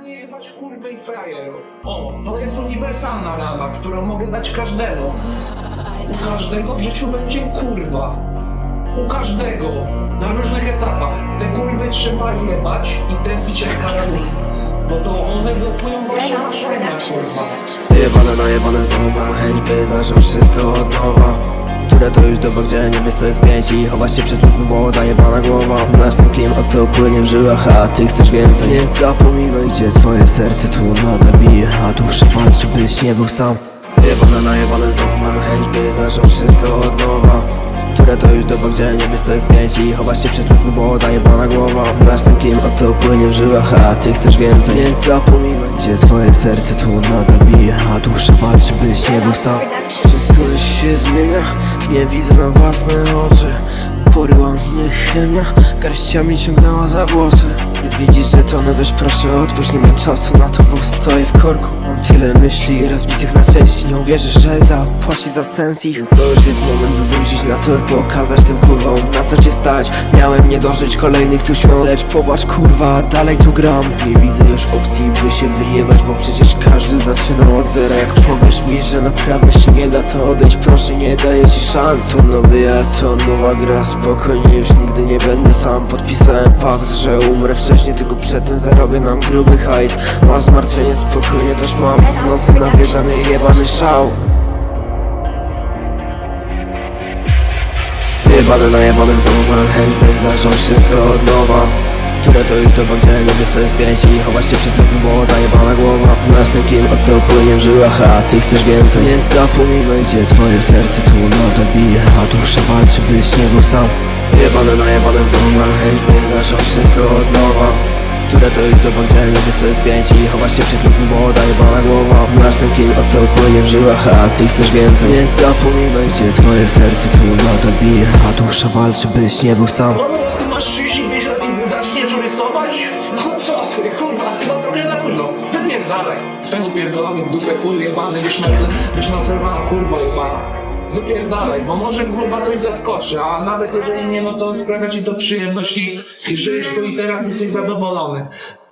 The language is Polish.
nie jebać kurwy i frajerów. O, to jest uniwersalna rama, którą mogę dać każdemu. U każdego w życiu będzie kurwa. U każdego. Na różnych etapach. Te kurwy trzeba jebać i tępić jak karabin. Bo to one blokują wasze marzenia, kurwa. Jebane najebane znowu mam chęć by zacząć wszystko od nowa które to już doba, gdzie nie wiesz co jest pięć I chować się przed ludźmi, bo zajebana głowa. Znasz ten kim, a to płynie w żyłach A ty chcesz więcej, nie zapominaj Gdzie twoje serce tu nadal bije A dusza walczy, byś nie był sam. Jebane najebane znowu mam chęć by zacząć wszystko od nowa. Które to już doba, gdzie nie wiesz co jest pięć I chować się przed ludźmi, bo zajebana głowa. Znasz ten kim, a to płynie w żyłach A ty chcesz więcej, nie zapominaj Gdzie twoje serce tu nadal bije A dusza walczy, byś nie był sam. Wszystko się zmienia Nie widzę na własne oczy. Poryła mnie chemia Garściami ciągnęła za włosy widzisz, że to weź proszę odpuść Nie mam czasu na to, bo stoję w korku. Mam tyle myśli rozbitych na części Nie uwierzysz, że zapłaci za sens ich. To już jest moment, by wrócić na tor Pokazać tym kurwom, na co cię stać. Miałem nie dożyć kolejnych tu świąt Lecz popatrz kurwa, dalej tu gram. Nie widzę już opcji, by się wyjebać Bo przecież każdy zaczynał od zera. Jak powiesz mi, że naprawdę się nie da To odejść, proszę, nie daję ci szans. To nowy ja, to nowa gra Spokojnie, już nigdy nie będę sam. Podpisałem pakt, że umrę wcześniej Tylko przedtem zarobię nam gruby hajs. Masz zmartwienie, spokojnie też mam W nocy nawiedzany jebany szał. Jebane najebane znowu mam by zacząć wszystko od nowa. Które to już doba, gdzie co jest pięć I chować się przed ludźmi, bo zajebana głowa. Znasz ten kim, a to płynie w żyłach A ty chcesz więcej, nie zapominaj Gdzie twoje serce tu nadal bije A dusza walczy, byś nie był sam. Jebane najebane znowu mam chęć, by zacząć wszystko od nowa które to już doba, gdzie nie wiesz co jest pięć I chować się przed ludźmi, bo zajebana głowa Znasz ten kim, a to płynie w żyłach A ty chcesz więcej, nie zapominaj Gdzie twoje serce tu nadal bije A dusza walczy, byś nie był sam No, ty masz 35 lat i zaczniesz rysować? No co ty, kurwa, chyba trochę za późno. Wypierdalaj. Swego pierdolony w dupę, kur jebany, wysznoce, wysznocowana kurwa jebana. Wypierdalaj, bo może kurwa coś zaskoczy, a nawet jeżeli nie, no to sprawia ci to przyjemność i, i żyjesz tu i teraz jesteś zadowolony.